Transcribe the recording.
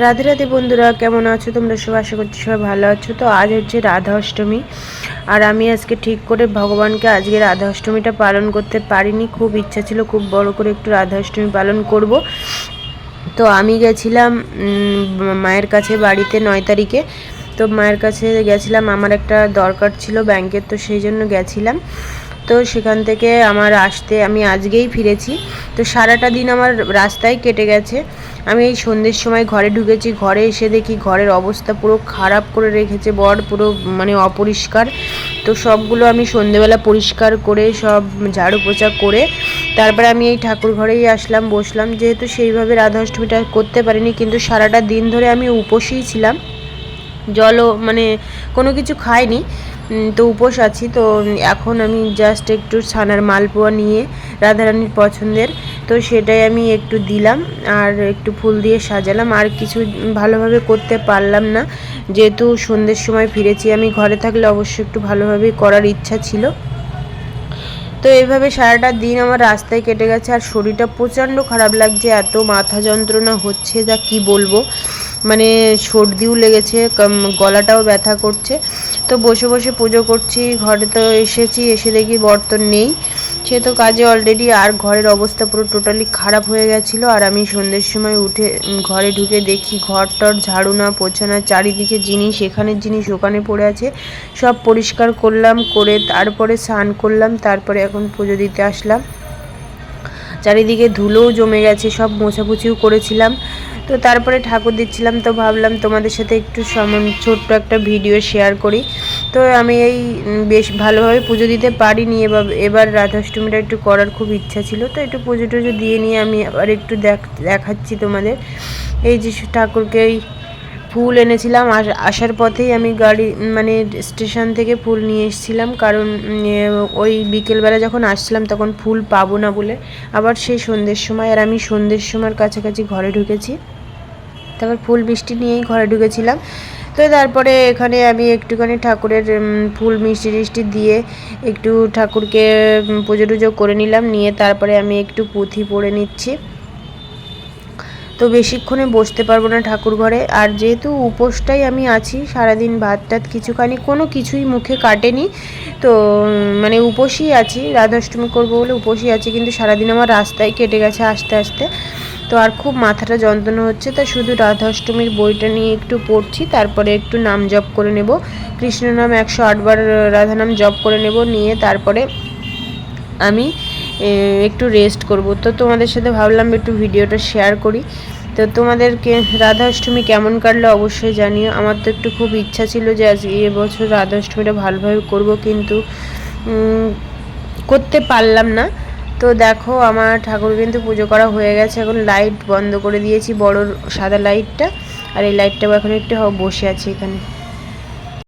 রাধে রাধে বন্ধুরা, কেমন আছো তোমরা? সবাই আশা করছি সবাই ভালো আছো। তো আজ হচ্ছে রাধা অষ্টমী। আর আমি আজকে ঠিক করে ভগবানকে আজকে রাধা অষ্টমীটা পালন করতে পারিনি। খুব ইচ্ছা ছিল খুব বড় করে একটু রাধা অষ্টমী পালন করব। তো আমি গেছিলাম মায়ের কাছে বাড়িতে নয় তারিখে। তো মায়ের কাছে গেছিলাম, আমার একটা দরকার ছিল ব্যাংকের, তো সেই জন্য গেছিলাম। তো সেখান থেকে আমার আসতে, আমি আজকেই ফিরেছি। তো সারাটা দিন আমার রাস্তায় কেটে গেছে। আমি এই সন্ধ্যের সময় ঘরে ঢুকেছি। ঘরে এসে দেখি ঘরের অবস্থা পুরো খারাপ করে রেখেছে, বর পুরো মানে অপরিষ্কার। তো সবগুলো আমি সন্ধেবেলা পরিষ্কার করে, সব ঝাড়ু পোছা করে, তারপরে আমি এই ঠাকুর ঘরেই আসলাম, বসলাম। যেহেতু সেইভাবে রাধা অষ্টমীটা করতে পারিনি, কিন্তু সারাটা দিন ধরে আমি উপসেই ছিলাম। জলও মানে কোনো কিছু খাইনি তো উপোস আছি। তো এখন আমি জাস্ট একটু ছানার মালপোয়া নিয়ে রাধারানীর পছন্দের, তো সেটাই আমি একটু দিলাম আর একটু ফুল দিয়ে সাজালাম। আর কিছু ভালোভাবে করতে পারলাম না, যেহেতু সন্ধ্যের সময় ফিরেছি, আমি ঘরে থাকলে অবশ্যই একটু ভালোভাবে করার ইচ্ছা ছিল। তো এইভাবে সারাটা দিন আমার রাস্তায় কেটে গেছে, আর শরীরটা প্রচণ্ড খারাপ লাগছে, এত মাথা যন্ত্রণা হচ্ছে, যা কি বলব। মানে সর্দিও লেগেছে গলাটাও ব্যথা করছে। তো বসে বসে পুজো করছি, ঘরে তো এসেছি, এসে দেখি বর্তন নেই। সে তো কাজে অলরেডি আর ঘরের অবস্থা পুরো টোটালি খারাপ হয়ে গেছিল। আর আমি সন্ধ্যের সময় উঠে ঘরে ঢুকে দেখি ঘর টর ঝাড়ু না পোছা না চারিদিকে জিনিস, এখানের জিনিস, ওখানে পড়ে আছে। সব পরিষ্কার করলাম, করে তারপরে স্নান করলাম, তারপরে এখন পুজো দিতে আসলাম। চারিদিকে ধুলোও জমে গেছে, সব মোছাপুছিও করেছিলাম। তো তারপরে ঠাকুর দিচ্ছিলাম, তো ভাবলাম তোমাদের সাথে একটু সমান ছোট্ট একটা ভিডিও শেয়ার করি। তো আমি এই বেশ ভালোভাবে পুজো দিতে পারিনি, এবার এবার রাধাষ্টমীটা একটু করার খুব ইচ্ছা ছিল, তো একটু পুজো টুজো দিয়ে নিয়ে আমি আবার একটু দেখ দেখাচ্ছি তোমাদের। এই যে ঠাকুরকে এই ফুল এনেছিলাম আর আসার পথেই আমি গাড়ি মানে স্টেশন থেকে ফুল নিয়ে এসেছিলাম। কারণ ওই বিকেলবেলা যখন আসছিলাম তখন ফুল পাবো না বলে। আবার সেই সন্ধ্যের সময়, আর আমি সন্ধ্যের সময়ের কাছাকাছি ঘরে ঢুকেছি। তারপর ফুল মিষ্টি নিয়েই ঘরে ঢুকেছিলাম। তো তারপরে এখানে আমি একটুখানি ঠাকুরের ফুল মিষ্টি টিষ্টি দিয়ে একটু ঠাকুরকে পুজো টুজো করে নিলাম। নিয়ে তারপরে আমি একটু পুঁথি পড়ে নিচ্ছি। তো বেশিক্ষণে বসতে পারব না ঠাকুর ঘরে আর যেহেতু উপোসটাই আমি আছি, সারাদিন ভাত টাত কিছুখানি, কোনো কিছুই মুখে কাটেনি। তো মানে উপোসই আছি, রাধাষ্টমী করব বলে উপোসই আছি, কিন্তু সারাদিন আমার রাস্তায় কেটে গেছে আস্তে আস্তে। তো আর খুব মাথাটা যন্ত্রণা হচ্ছে, তা শুধু রাধাষ্টমীর বইটা নিয়ে একটু পড়ছি, তারপরে একটু নাম জপ করে নেব। কৃষ্ণ নাম একশো আটবার রাধা নাম জপ করে নেব, নিয়ে তারপরে আমি একটু রেস্ট করব। তো তোমাদের সাথে ভাবলাম একটু ভিডিওটা শেয়ার করি। তো তোমাদেরকে রাধা অষ্টমী কেমন কাটলো অবশ্যই জানিও। আমার তো একটু খুব ইচ্ছা ছিল যে আজ এবছর রাধা অষ্টমীটা ভালোভাবে করব, কিন্তু করতে পারলাম না। তো দেখো, আমার ঠাকুর কিন্তু পুজো করা হয়ে গেছে। এখন লাইট বন্ধ করে দিয়েছি, বড় সাদা লাইটটা আর এই লাইটটাও এখন একটু বসে আছে এখানে।